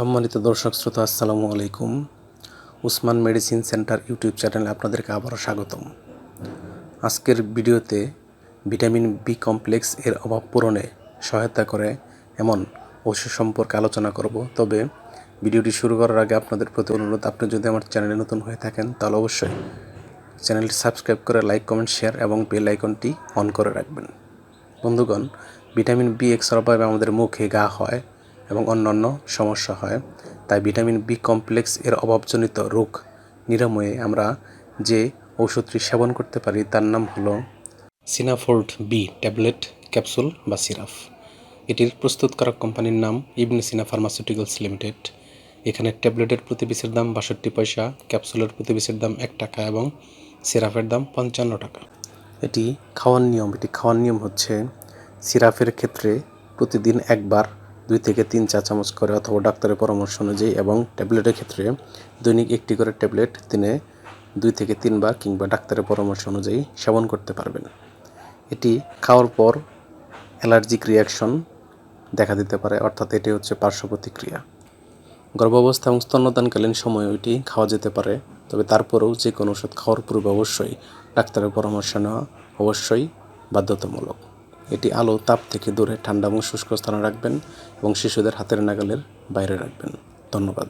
সম্মানিত দর্শক, শ্রোতা, আসসালামু আলাইকুম। উসমান মেডিসিন সেন্টার ইউটিউব চ্যানেলে আপনাদেরকে আবারও স্বাগতম। আজকের ভিডিওতে ভিটামিন বি কমপ্লেক্স এর অভাব পূরণে সহায়তা করে এমন ওষুধ সম্পর্কে আলোচনা করব। তবে ভিডিওটি শুরু করার আগে আপনাদের প্রতি অনুরোধ, আপনি যদি আমার চ্যানেলে নতুন হয়ে থাকেন, তাহলে অবশ্যই চ্যানেলটি সাবস্ক্রাইব করে লাইক, কমেন্ট, শেয়ার এবং বেল আইকনটি অন করে রাখবেন। বন্ধুগণ, ভিটামিন বি এক্সের অভাবে আমাদের মুখে গা হয় এবং অন্যান্য সমস্যা হয়। তাই ভিটামিন বি কমপ্লেক্স এর অভাবজনিত রোগ নিরাময়ে আমরা যে ঔষধটি সেবন করতে পারি তার নাম হলো সিনাফোল্ড বি ট্যাবলেট, ক্যাপসুল বা সিরাপ এটির প্রস্তুতকারক কোম্পানির নাম ইবনে সিনা ফার্মাসিউটিক্যালস লিমিটেড। এখানে ট্যাবলেটের প্রতি পিসের দাম বাষট্টি পয়সা, ক্যাপসুলের প্রতি পিসের দাম এক টাকা এবং সিরাপের দাম পঞ্চান্ন টাকা। এটি খাওয়ার নিয়ম, এটি খাওয়ার নিয়ম হচ্ছে সিরাপের ক্ষেত্রে প্রতিদিন একবার দুই থেকে তিন চা চামচ করে অথবা ডাক্তারের পরামর্শ অনুযায়ী এবং ট্যাবলেটের ক্ষেত্রে দৈনিক একটি করে ট্যাবলেট দিনে দুই থেকে তিনবার কিংবা ডাক্তারের পরামর্শ অনুযায়ী সেবন করতে পারবেন। এটি খাওয়ার পর অ্যালার্জিক রিয়াকশন দেখা দিতে পারে, অর্থাৎ এটি হচ্ছে পার্শ্ব প্রতিক্রিয়া। গর্ভাবস্থা এবং স্তন্যদানকালীন সময়ে এটি খাওয়া যেতে পারে, তবে তারপরেও যে কোনো ওষুধ খাওয়ার পূর্বে অবশ্যই ডাক্তারের পরামর্শ নেওয়া অবশ্যই বাধ্যতামূলক। এটি আলো তাপ থেকে দূরে ঠান্ডা এবং শুষ্ক স্থানে রাখবেন এবং শিশুদের হাতের নাগালের বাইরে রাখবেন। ধন্যবাদ।